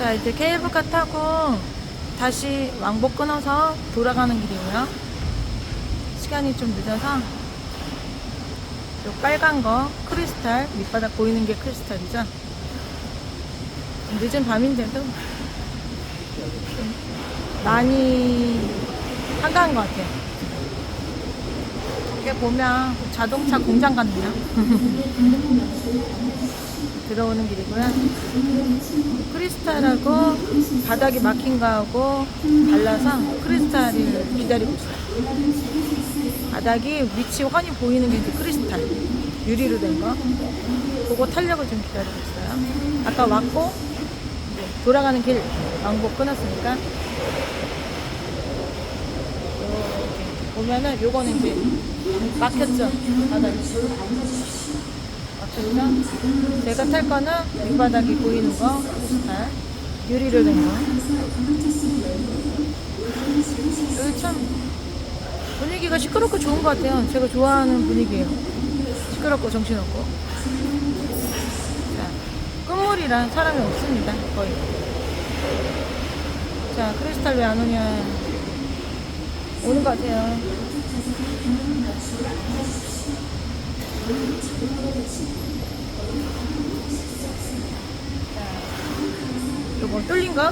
자 이제 케이블카 타고 다시 왕복 끊어서 돌아가는 길이고요. 시간이 좀 늦어서 요 빨간 거 크리스탈 밑바닥 보이는 게 크리스탈이죠. 늦은 밤인데도 좀 많이 한가한 것 같아요. 이게 보면 자동차 공장 같네요. 들어오는 길이고요. 크리스탈하고 바닥이 막힌 거하고 달라서 크리스탈을 기다리고 있어요. 바닥이 위치 훤히 보이는 게 이제 크리스탈 유리로 된 거. 그거 타려고 좀 기다리고 있어요. 아까 왔고 돌아가는 길 왕복 끊었으니까 보면은 요거는 이제 막혔죠 바닥이. 맞죠? 제가 탈 거는 밑바닥이 보이는 거, 크리스탈. 유리로 된 거. 여기 참 분위기가 시끄럽고 좋은 것 같아요. 제가 좋아하는 분위기예요. 시끄럽고 정신없고. 자, 끝물이랑 사람이 없습니다. 거의. 자, 크리스탈 왜 안 오냐. 오는 것 같아요. 요거 뚫린 거?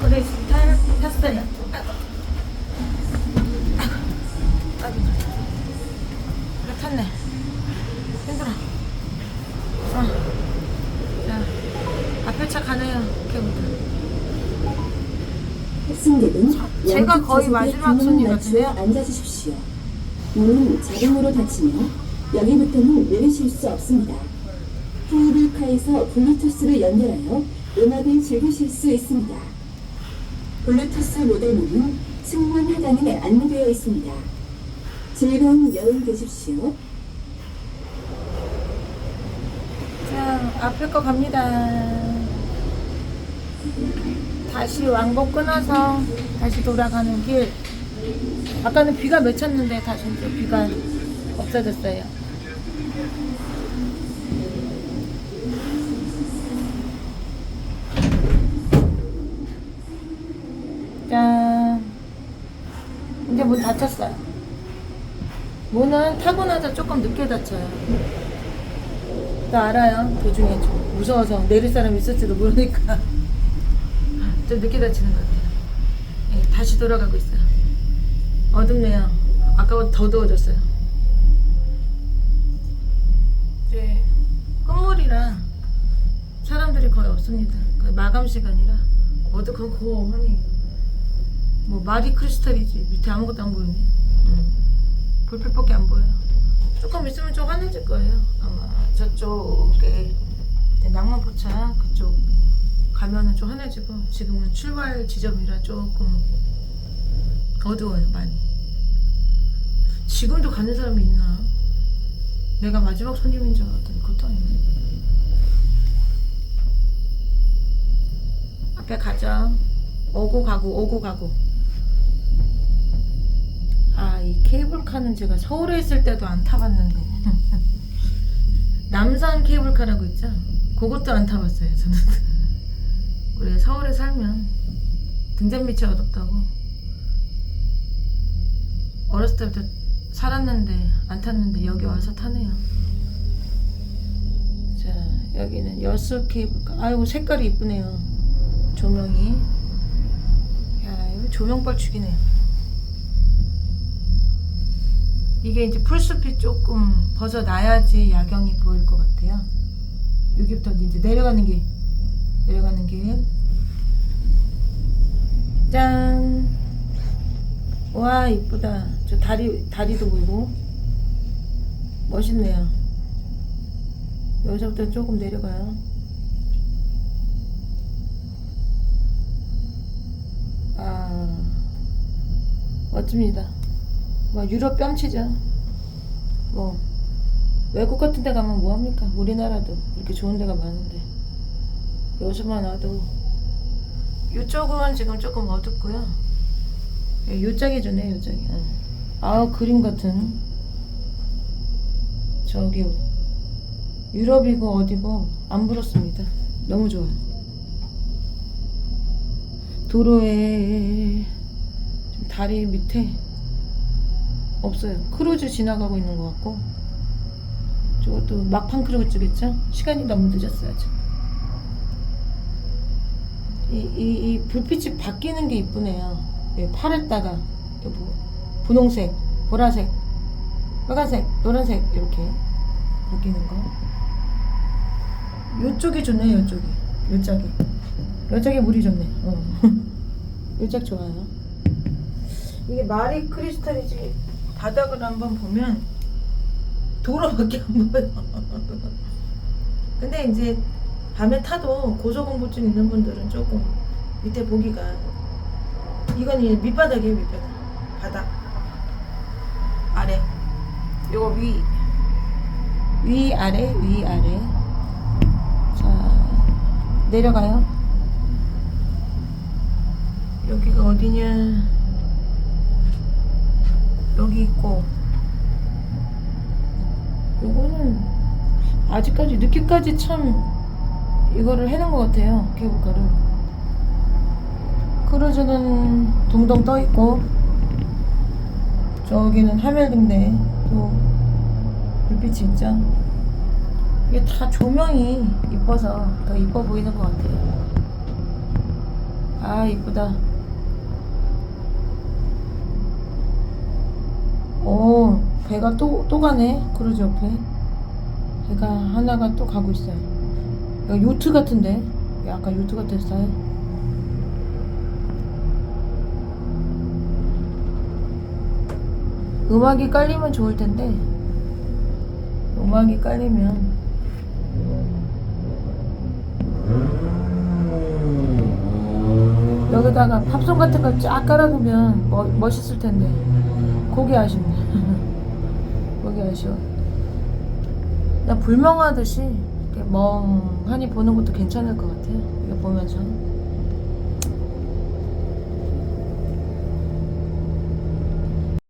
크리스탈 탔어요. 아이고. 아이고. 그래, 탔네. 힘들어. 어. 자, 앞에 차 가네요. 케이블카. 승객은 제가 거의 마지막 손님 같은데요? 앉아주십시오. 문은 자동으로 닫히며 여기부터는 내리실 수 없습니다. 케이블카에서 블루투스를 연결하여 음악을 즐기실 수 있습니다. 블루투스 모델문은 승무원 하단에 안내되어 있습니다. 즐거운 여행 되십시오. 자, 앞에 거 갑니다. 다시 왕복 끊어서 다시 돌아가는 길. 아까는 비가 맺혔는데 다시 이제 비가 없어졌어요. 짠. 닫혔어요. 문은 타고 나서 조금 늦게 닫혀요. 나 알아요. 도중에 좀 무서워서 내릴 사람 있을지도 모르니까 좀 늦게 다치는 것 같아요. 예, 다시 돌아가고 있어요. 어둡네요. 아까보다 더 더워졌어요. 이제 끝물이라 사람들이 거의 없습니다. 거의 마감 시간이라 어두컴컴하니 뭐 말이 크리스탈이지 밑에 아무것도 안 보이네. 음. 불빛밖에 안 보여요. 조금 있으면 좀 환해질 거예요. 아마 저쪽에 낭만포차 그쪽 가면은 좀 환해지고 지금은 출발 지점이라 조금 어두워요 많이. 지금도 가는 사람이 있나? 내가 마지막 손님인 줄 알았더니 그것도 아니네. 앞에 가자. 오고 가고 오고 가고. 케이블카는 제가 서울에 있을 때도 안 타봤는데. 남산 케이블카라고 있죠? 그것도 안 타봤어요, 저는. 우리 서울에 살면 등잔빛이 어둡다고. 어렸을 때부터 살았는데, 안 탔는데, 여기 와서 타네요. 자, 여기는 여수 케이블카. 아이고, 색깔이 이쁘네요. 조명이. 야, 이거 조명빨 죽이네요. 이게 이제 풀숲이 조금 벗어나야지 야경이 보일 것 같아요. 여기부터 이제 내려가는 길, 내려가는 길. 짠! 와, 이쁘다. 저 다리, 다리도 보이고. 멋있네요. 여기서부터 조금 내려가요. 아, 멋집니다. 뭐 유럽 뺨치죠. 뭐 외국 같은 데 가면 뭐 합니까? 우리나라도 이렇게 좋은 데가 많은데 여기서만 와도 이쪽은 지금 조금 어둡고요. 예, 요짝이 좋네 요짝이. 응. 아우 그림 같은 저기 유럽이고 어디고 안 부럽습니다. 너무 좋아요. 도로에 지금 다리 밑에 없어요. 크루즈 지나가고 있는 것 같고 저것도 막판 크루즈겠죠? 시간이 너무 늦었어요 지금. 이, 이, 이 불빛이 바뀌는 게 이쁘네요. 예, 파랬다가 여보 분홍색, 보라색, 빨간색, 노란색 이렇게 바뀌는 거. 요쪽이 좋네요, 요쪽이. 요짝이. 요짝이 물이 좋네. 어. 요짝 좋아요. 이게 마리 크리스탈이지 바닥을 한번 보면 도로밖에 안 보여. 근데 이제 밤에 타도 고소공포증 있는 분들은 조금 밑에 보기가 이건 이 밑바닥이에요 밑바닥. 바닥. 아래. 요거 위. 위 아래 위 아래. 자 내려가요. 여기가 어디냐 여기 있고. 요거는 아직까지 늦게까지 참 이거를 해놓은 것 같아요 케이블카를. 크루즈는 둥둥 떠 있고 저기는 하멜등대 또 불빛이 있죠. 이게 다 조명이 이뻐서 더 이뻐 보이는 것 같아요. 아 이쁘다 오 배가 또, 또 가네. 크루즈 옆에. 배가 하나가 또 가고 있어요. 이거 요트 같은데? 약간 요트 같은 스타일 음악이 깔리면 좋을 텐데. 음악이 깔리면. 여기다가 팝송 같은 거쫙 깔아두면 멋, 멋있을 텐데 그게 아쉽네 그게 아쉬워 그냥 불멍하듯이 이렇게 멍하니 보는 것도 괜찮을 것 같아요. 이거 보면서